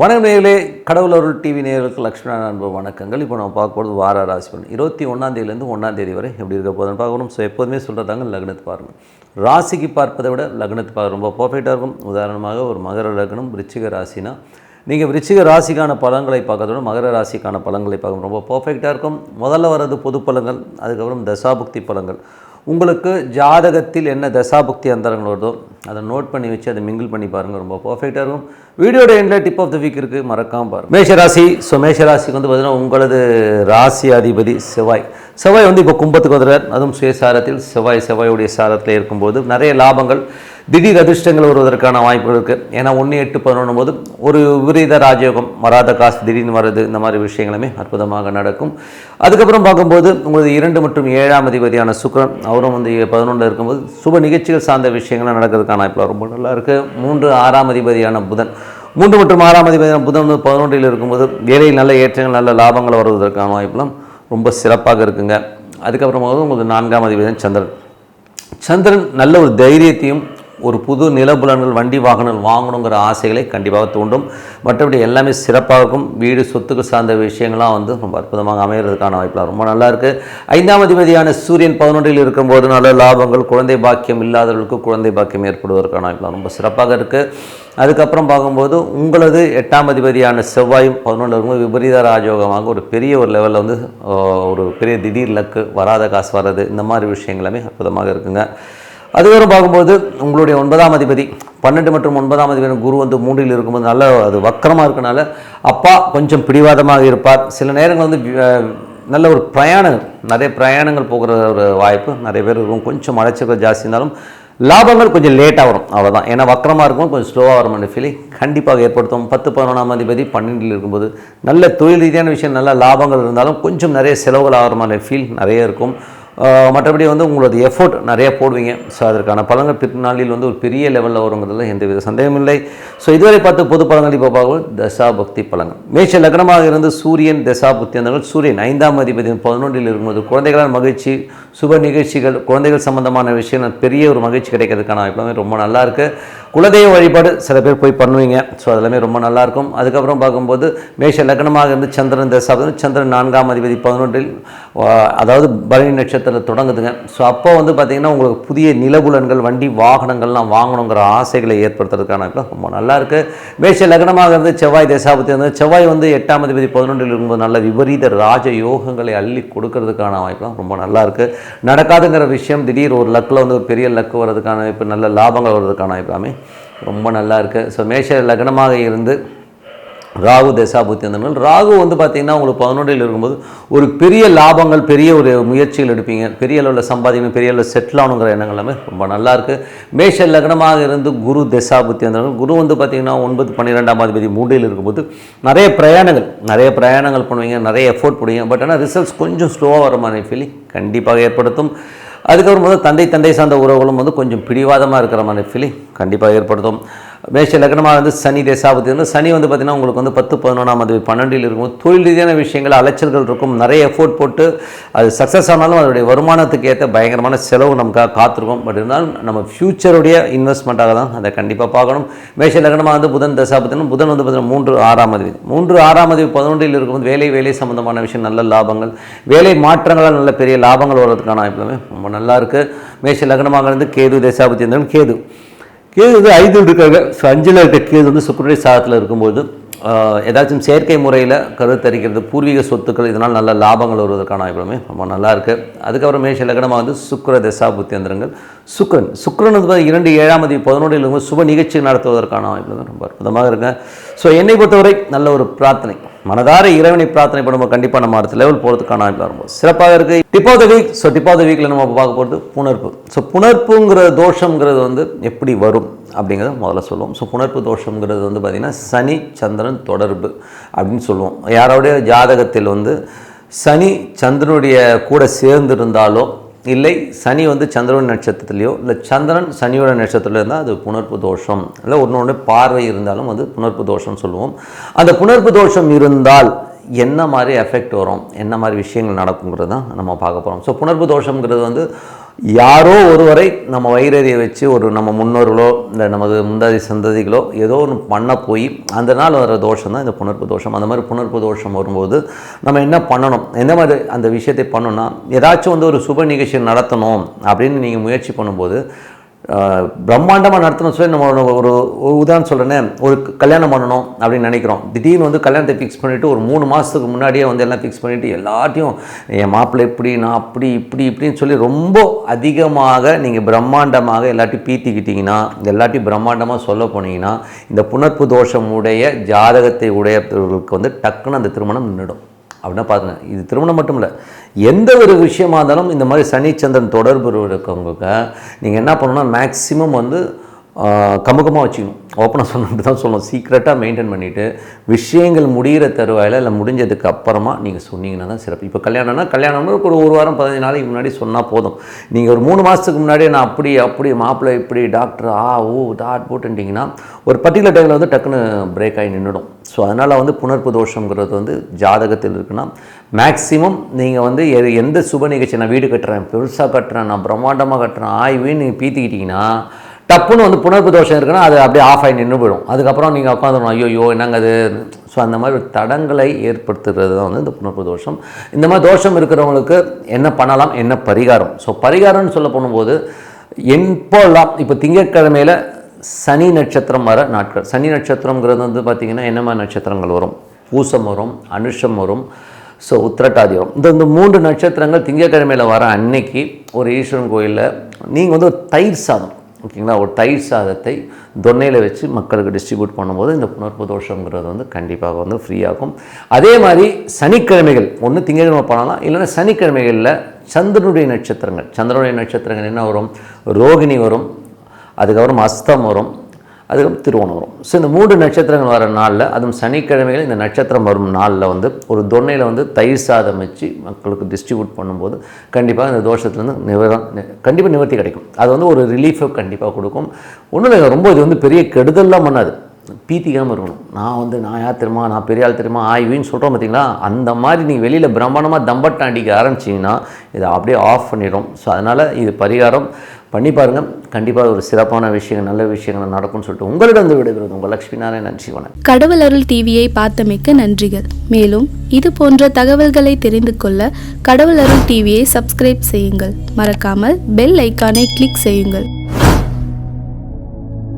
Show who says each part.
Speaker 1: வணக்கம் நேர்களே கடவுள் அருள் டிவி நேர்களுக்கு லக்ஷ்மண அன்பு வணக்கங்கள். இப்போ நம்ம பார்க்க போகிறது வார ராசி பலன். இருபத்தி ஒன்றாந்தேதியிலேருந்து ஒன்றாந்தேதி வரை எப்படி இருக்க போதுன்னு பார்க்கணும். ஸோ எப்போதுமே சொல்கிறதாங்க லக்னத்தை பாருங்கள் ராசிக்கு பார்ப்பதை விட லக்னத்தை பார்க்க ரொம்ப பர்ஃபெக்டாக இருக்கும். உதாரணமாக ஒரு மகர லக்னம் ரிச்சிக ராசினா நீங்கள் விருச்சிக ராசிக்கான பலன்களை பார்க்கறதோட மகர ராசிக்கான பலன்களை பார்க்க ரொம்ப பர்ஃபெக்டாக இருக்கும். முதல்ல வர்றது பொது பழங்கள் அதுக்கப்புறம் தசாபுக்தி பழங்கள் உங்களுக்கு ஜாதகத்தில் என்ன தசாபுக்தி அந்தரங்கள் வருதோ அதை நோட் பண்ணி வச்சு அதை மிங்கிள் பண்ணி பாருங்கள் ரொம்ப பர்ஃபெக்டாக இருக்கும். வீடியோட எண்டில் டிப் ஆஃப் த வீக் இருக்குது மறக்காமல் பாருங்கள் மேஷராசி ஸோ மேஷராசிக்கு வந்து பார்த்தீங்கன்னா உங்களது ராசி அதிபதி செவ்வாய். செவ்வாய் வந்து இப்போ கும்பத்துக்கு வந்துடுறார். அதுவும் சுயசாரத்தில் செவ்வாய் செவ்வாயுடைய சாரத்தில் இருக்கும்போது நிறைய லாபங்கள். திடீர் அதிர்ஷ்டங்கள் வருவதற்கான வாய்ப்புகள் இருக்குது ஏன்னா ஒன்று எட்டு பதினொன்று போது ஒரு விபரீத ராஜயோகம் வராத காசு திடீர்னு வர்றது இந்த மாதிரி விஷயங்களுமே அற்புதமாக நடக்கும். அதுக்கப்புறம் பார்க்கும்போது உங்களது இரண்டு மற்றும் ஏழாம் அதிபதியான சுக்கிரன் அவரும் வந்து பதினொன்றில் இருக்கும்போது சுப நிகழ்ச்சிகள் சார்ந்த விஷயங்கள்லாம் நடக்கிறதுக்கான வாய்ப்பு ரொம்ப நல்லா இருக்குது மூன்று ஆறாம் அதிபதியான புதன். மூன்று மற்றும் ஆறாம் அதிபதியான புதன் வந்து பதினொன்றில் இருக்கும்போது வேலையில் நல்ல ஏற்றங்கள் நல்ல லாபங்கள் வருவதற்கான வாய்ப்புலாம் ரொம்ப சிறப்பாக இருக்குங்க. அதுக்கப்புறமா உங்களுக்கு நான்காம் அதிபதியான சந்திரன். சந்திரன் நல்ல ஒரு தைரியத்தையும் ஒரு புது நிலபுலன்கள் வண்டி வாகனங்கள் வாங்கணுங்கிற ஆசைகளை கண்டிப்பாக தூண்டும். மற்றபடி எல்லாமே சிறப்பாக இருக்கும். வீடு சொத்துக்கு சார்ந்த விஷயங்கள்லாம் வந்து ரொம்ப அற்புதமாக அமைகிறதுக்கான வாய்ப்புலாம் ரொம்ப நல்லா இருக்குது ஐந்தாம் அதிபதியான சூரியன் பதினொன்றில் இருக்கும்போது நல்ல லாபங்கள் குழந்தை பாக்கியம் இல்லாதவர்களுக்கு குழந்தை பாக்கியம் ஏற்படுவதற்கான வாய்ப்புலாம் ரொம்ப சிறப்பாக இருக்குது அதுக்கப்புறம் பார்க்கும்போது உங்களது எட்டாம் அதிபதியான செவ்வாயும் பதினொன்று இருக்கும்போது விபரீத ராஜயோகமாக ஒரு பெரிய ஒரு லெவலில் வந்து ஒரு பெரிய திடீர் லக்கு வராத காசு வர்றது இந்த மாதிரி விஷயங்களுமே அற்புதமாக இருக்குங்க. அதுவரை பார்க்கும்போது உங்களுடைய ஒன்பதாம் அதிபதி பன்னெண்டு மற்றும் ஒன்பதாம் அதிபதி குரு வந்து மூன்றில் இருக்கும்போது நல்ல அது வக்கரமாக இருக்கனால அப்பா கொஞ்சம் பிடிவாதமாக இருப்பார். சில நேரங்கள் வந்து நல்ல ஒரு பிரயாணங்கள் நிறைய பிரயாணங்கள் போகிற ஒரு வாய்ப்பு நிறைய பேர் இருக்கும். கொஞ்சம் அழைச்சிக்கிற ஜாஸ்தி இருந்தாலும் லாபங்கள் கொஞ்சம் லேட்டாக வரும். அவ்வளோதான் ஏன்னா வக்கரமாக இருக்கும் கொஞ்சம் ஸ்லோவாக வரும் ஃபீலிங் கண்டிப்பாக ஏற்படுத்தும். பத்து பதினொன்றாம் அதிபதி பன்னெண்டில் இருக்கும்போது நல்ல தொழில் ரீதியான விஷயம் நல்ல லாபங்கள் இருந்தாலும் கொஞ்சம் நிறைய செலவுகள் ஆகிற மாதிரி ஃபீல் நிறைய இருக்கும். மற்றபடி வந்து உங்களோட எஃபோர்ட் நிறைய போடுவீங்க. ஸோ அதற்கான பலன்கள் பின்னாளில் வந்து ஒரு பெரிய லெவலில் வருங்கிறதுல எந்தவித சந்தேகமும் இல்லை. ஸோ இதுவரை பார்த்து பொது பலன்கள் இப்போ பார்க்கும் தசா பக்தி பலன்கள். மேஷ லக்னமாக இருந்து சூரியன் தசா புத்தி அந்த சூரியன் ஐந்தாம் அதிபதி பதினொன்றில் இருக்கும்போது குழந்தைகளால் மகிழ்ச்சி சுப நிகழ்ச்சிகள் குழந்தைகள் சம்பந்தமான விஷயங்கள் பெரிய ஒரு மகிழ்ச்சி கிடைக்கிறதுக்கான வாய்ப்பு ரொம்ப நல்லா இருக்குது குலதெய்வ வழிபாடு சில பேர் போய் பண்ணுவீங்க. ஸோ அதெல்லாமே ரொம்ப நல்லாயிருக்கும் அதுக்கப்புறம் பார்க்கும்போது மேஷ லக்னமாக இருந்து சந்திரன் தசா சந்திரன் நான்காம் அதிபதி பதினொன்றில் அதாவது பரணி நட்சத்திரத்தில் தொடங்குதுங்க. ஸோ அப்போ வந்து பார்த்திங்கன்னா உங்களுக்கு புதிய நிலபுலன்கள் வண்டி வாகனங்கள்லாம் வாங்கணுங்கிற ஆசைகளை ஏற்படுத்துறதுக்கான ரொம்ப நல்லாயிருக்கு மேஷ லக்னமாக இருந்து செவ்வாய் தசாபத்தி வந்து செவ்வாய் வந்து எட்டாம் அதிபதி பதினொன்றில் இருக்கும்போது நல்ல விபரீத ராஜ யோகங்களை அள்ளி கொடுக்கறதுக்கான வாய்ப்புலாம் ரொம்ப நல்லாயிருக்கு நடக்காதுங்கிற விஷயம் திடீர் ஒரு லக்கில் வந்து ஒரு பெரிய லக்கு வர்றதுக்கான இப்போ நல்ல லாபங்கள் வர்றதுக்கான வாய்ப்பு எல்லாமே ரொம்ப நல்லா இருக்கு. ஸோ மேஷ லக்னமாக இருந்து ராகு தசாபுத்தி அந்த மாதிரி. ராகு வந்து பார்த்திங்கன்னா உங்களுக்கு பதினொன்றில் இருக்கும்போது ஒரு பெரிய லாபங்கள் பெரிய ஒரு முயற்சிகள் எடுப்பீங்க. பெரிய அளவில் சம்பாதிக்கணும் பெரிய அளவில் செட்டில் ஆகணுங்கிற எண்ணங்கள் எல்லாமே ரொம்ப நல்லாயிருக்கு மேஷ லக்னமாக இருந்து குரு தசாபுத்தி அந்த குரு வந்து பார்த்திங்கன்னா ஒன்பது பன்னிரெண்டாம் அதிபதி மூன்றில் இருக்கும்போது நிறைய பிரயாணங்கள் நிறைய பிரயாணங்கள் பண்ணுவீங்க நிறைய எஃபோர்ட் போடுவீங்க. பட் ஆனால் ரிசல்ட்ஸ் கொஞ்சம் ஸ்லோவாக வர மாதிரி ஃபீலிங் கண்டிப்பாக ஏற்படுத்தும். அதுக்கப்புறம் வந்து தந்தை தந்தை சார்ந்த உறவுகளும் வந்து கொஞ்சம் பிடிவாதமாக இருக்கிற மாதிரி ஃபீலிங் கண்டிப்பாக ஏற்படுத்தும். மேஷ லக்னமாக வந்து சனி தேசாபத்தி வந்து சனி வந்து பார்த்திங்கன்னா உங்களுக்கு வந்து பத்து பதினொன்றாம் அது பன்னெண்டில் இருக்கும். தொழில் ரீதியான விஷயங்கள் அலைச்சல்கள் இருக்கும். நிறைய எஃபோர்ட் போட்டு அது சக்ஸஸ் ஆனாலும் அதனுடைய வருமானத்துக்கு ஏற்ற பயங்கரமான செலவு நமக்காக காத்திருக்கும். பட் இருந்தாலும் நம்ம ஃப்யூச்சருடைய இன்வெஸ்ட்மெண்ட்டாக தான் அதை கண்டிப்பாக பார்க்கணும். மேஷ லக்னமாக வந்து புதன் தசாபத்தினும் புதன் வந்து பார்த்திங்கன்னா மூன்று ஆறாம் அதிபதி. மூன்று ஆறாம் அதிபதி பதினொன்றில் இருக்கும்போது வேலை வேலை சம்மந்தமான விஷயம் நல்ல லாபங்கள். வேலை மாற்றங்களால் நல்ல பெரிய லாபங்கள் வர்றதுக்கான வாய்ப்புமே ரொம்ப நல்லா இருக்குது மேஷ லக்னமாக இருந்து கேது தேசாபத்தி இருந்தாலும் கேது. கேது வந்து ஐந்து இருக்காங்க ஸோ அஞ்சில் இருக்க கேது வந்து சுக்கரனுடைய சாதத்தில் இருக்கும்போது ஏதாச்சும் செயற்கை முறையில் கருத்தரிக்கிறது பூர்வீக சொத்துக்கள் இதனால் நல்ல லாபங்கள் வருவதற்கான வாய்ப்புமே ரொம்ப நல்லா இருக்குது அதுக்கப்புறம் மேஷ லக்னமாக வந்து சுக்கர தசா புத்தியந்திரங்கள் சுக்கரன் சுக்கரன் வந்து இரண்டு ஏழாம் தேதி பதினொன்றில் சுப நிகழ்ச்சி நடத்துவதற்கான வாய்ப்புகள் ரொம்ப அற்புதமாக இருக்குங்க ஸோ என்னை பொறுத்தவரை நல்ல ஒரு பிரார்த்தனை. மனதார இறைவனை பிரார்த்தனை பண்ணும்போது கண்டிப்பாக நம்ம அடுத்த லெவல் போகிறதுக்கான வாய்ப்பு ரொம்ப சிறப்பாக இருக்குது tip of the week so tip of the வீக்கில் நம்ம பார்க்க போகிறது புணர்ப்பு. ஸோ புணர்ப்புங்கிற தோஷங்கிறது வந்து எப்படி வரும் அப்படிங்கிறத முதல்ல சொல்லுவோம். ஸோ புணர்ப்பு தோஷங்கிறது வந்து பார்த்திங்கன்னா சனி சந்திரன் தொடர்பு அப்படின்னு சொல்லுவோம். யாரோடைய ஜாதகத்தில் வந்து சனி சந்திரனுடைய கூட சேர்ந்திருந்தாலோ இல்லை சனி வந்து சந்திரன் நட்சத்திரத்துலையோ இல்லை சந்திரன் சனியோட நட்சத்திரத்தில் இருந்தால் அது புணர்ப்பு தோஷம். இல்லை ஒன்று ஒன்று பார்வை இருந்தாலும் அது புணர்ப்பு தோஷம்னு சொல்லுவோம். அந்த புணர்ப்பு தோஷம் இருந்தால் என்ன மாதிரி எஃபெக்ட் வரும்? என்ன மாதிரி விஷயங்கள் நடக்குங்கிறது தான் நம்ம பார்க்க போகிறோம் ஸோ புணர்வு தோஷங்கிறது வந்து யாரோ ஒருவரை நம்ம வைரறியை வச்சு ஒரு நம்ம முன்னோர்களோ இல்லை நமது முந்தாதி சந்ததிகளோ ஏதோ ஒன்று பண்ண போய் அந்த நாள் வர தோஷம் தான் இந்த புணர்ப்பு தோஷம். அந்த மாதிரி புணர்ப்பு தோஷம் வரும்போது நம்ம என்ன பண்ணணும்? எந்த மாதிரி அந்த விஷயத்தை பண்ணணும்னா ஏதாச்சும் வந்து ஒரு சுப நிகழ்ச்சி நடத்தணும் அப்படின்னு நீங்கள் முயற்சி பண்ணும்போது பிரம்மாண்டமாக நடத்தணும். சொல்லி நம்ம ஒரு உதாரணம் சொல்கிறேனே ஒரு கல்யாணம் பண்ணணும் அப்படின்னு நினைக்கிறோம். திடீர்னு வந்து கல்யாணத்தை ஃபிக்ஸ் பண்ணிவிட்டு ஒரு மூணு மாதத்துக்கு முன்னாடியே வந்து எல்லாம் ஃபிக்ஸ் பண்ணிவிட்டு எல்லாத்தையும் என் மாப்பிள்ளை இப்படி நான் அப்படி இப்படி இப்படின்னு சொல்லி ரொம்ப அதிகமாக நீங்கள் பிரம்மாண்டமாக எல்லாத்தையும் பீத்திக்கிட்டிங்கன்னா எல்லாத்தையும் பிரம்மாண்டமாக சொல்ல போனீங்கன்னா இந்த புணர்ப்பு தோஷம் உடைய ஜாதகத்தை உடையவர்களுக்கு வந்து டக்குன்னு அந்த திருமணம் நின்றுடும். அப்படின்னா பாருங்க இது திருமணம் மட்டும் இல்லை எந்த ஒரு விஷயமா இருந்தாலும் இந்த மாதிரி சனி சந்திரன் தொடர்பு இருக்கவங்களுக்கு நீங்கள் என்ன பண்ணணும்னா மேக்ஸிமம் வந்து கமுகமாக வச்சுக்கணும். ஓப்பனாக சொன்னிட்டு தான் சொல்லணும் சீக்ரெட்டாக மெயின்டைன் பண்ணிவிட்டு விஷயங்கள் முடிகிற தருவாயில் இல்லை முடிஞ்சதுக்கு அப்புறமா நீங்கள் சொன்னீங்கன்னா தான் சிறப்பு. இப்போ கல்யாணம்னா கல்யாணம்னு ஒரு ஒரு வாரம் பதினஞ்சு நாளைக்கு முன்னாடி சொன்னால் போதும். நீங்கள் ஒரு மூணு மாதத்துக்கு முன்னாடியே நான் அப்படி அப்படி மாப்பிள்ளை இப்படி டாக்டர் ஆ ஓ டாட் போட்டுட்டிங்கன்னா ஒரு பர்டிகுலர் டைமில் வந்து டக்குன்னு பிரேக் ஆகி நின்றுடும் ஸோ அதனால் வந்து புணர்ப்பு தோஷங்கிறது வந்து ஜாதகத்தில் இருக்குன்னா மேக்ஸிமம் நீங்கள் வந்து எ- எந்த சுப நிகழ்ச்சி நான் வீடு கட்டுறேன் பெருசாக கட்டுறேன் நான் பிரம்மாண்டமாக கட்டுறேன் ஆய்வுன்னு நீங்கள் பீத்திக்கிட்டிங்கன்னா டப்புன்னு வந்து புணர்ப்பு தோஷம் இருக்குன்னா அது அப்படியே ஆஃப் ஆகி நின்று போயிடும். அதுக்கப்புறம் நீங்கள் உட்காந்துடணும் ஐயோ என்னங்க அது? ஸோ அந்த மாதிரி ஒரு தடங்களை ஏற்படுத்துறது தான் வந்து இந்த புணர்ப்பு தோஷம். இந்த மாதிரி தோஷம் இருக்கிறவங்களுக்கு என்ன பண்ணலாம்? என்ன பரிகாரம்? ஸோ பரிகாரம்னு சொல்ல போகும்போது எப்போல்லாம் இப்போ திங்கட்கிழமையில் சனி நட்சத்திரம் வர நாட்கள். சனி நட்சத்திரங்கிறது வந்து பார்த்திங்கன்னா என்ன மாதிரி நட்சத்திரங்கள் வரும்? பூசம் வரும் அனுஷம் வரும் ஸோ உத்திரட்டாதி வரும். இந்த இந்த மூன்று நட்சத்திரங்கள் திங்கட்கிழமையில் வர அன்னைக்கு ஒரு ஈஸ்வரன் கோயிலில் நீங்கள் வந்து ஒரு தயிர் சாதம். ஓகேங்களா? ஒரு தயிர் சாதத்தை தொன்னையில் வச்சு மக்களுக்கு டிஸ்ட்ரிபியூட் பண்ணும்போது இந்த புணர்ப்பு தோஷங்கிறது வந்து கண்டிப்பாக வந்து ஃப்ரீயாகும் அதே மாதிரி சனிக்கிழமைகள் ஒன்று திங்கட்கிழமை பண்ணலாம் இல்லைன்னா சனிக்கிழமைகளில் சந்திரனுடைய நட்சத்திரங்கள். சந்திரனுடைய நட்சத்திரங்கள் என்ன வரும்? ரோகிணி வரும். அதுக்கப்புறம் அஸ்தம் வரும். அதுக்கப்புறம் திருவோணம் வரும் ஸோ இந்த மூன்று நட்சத்திரங்கள் வர நாளில் அதுவும் சனிக்கிழமைகள் இந்த நட்சத்திரம் வரும் நாளில் வந்து ஒரு தொன்னையில் வந்து தயிர் சாதம் வச்சு மக்களுக்கு டிஸ்ட்ரிபியூட் பண்ணும்போது கண்டிப்பாக இந்த தோஷத்துலேருந்து நிவரம் கண்டிப்பாக நிவர்த்தி கிடைக்கும். அது வந்து ஒரு ரிலீஃபை கண்டிப்பாக கொடுக்கும். ஒன்றும் இல்லை ரொம்ப இது வந்து பெரிய கெடுதல்லாம் பண்ணாது. பீத்திக்காமல் இருக்கணும். நான் வந்து நான் யார் தெரியுமா நான் பெரிய ஆள் தெரியுமா ஆய்வின்னு சொல்கிறோம் பார்த்தீங்களா அந்த மாதிரி நீங்கள் வெளியில் பிரம்மாண்டமாக தம்பட்டாண்டிக்க ஆரம்பிச்சிங்கன்னா இதை அப்படியே ஆஃப் பண்ணிடும். ஸோ அதனால் இது பரிகாரம். பண்ணி பாருங்கள் கண்டிப்பாக ஒரு சிறப்பான விஷயங்கள் நல்ல விஷயங்கள் நடக்கும்னு சொல்லிட்டு உங்களிடம் வந்து விடைபெறுவது உங்கள் லக்ஷ்மி நாராயண் நன்றி வணக்கம்.
Speaker 2: கடவுள் அருள் டிவியை பார்த்தமைக்க நன்றிகள். மேலும் இது போன்ற தகவல்களை தெரிந்து கொள்ள கடவுள் அருள் டிவியை சப்ஸ்கிரைப் செய்யுங்கள். மறக்காமல் பெல் ஐக்கானை கிளிக் செய்யுங்கள்.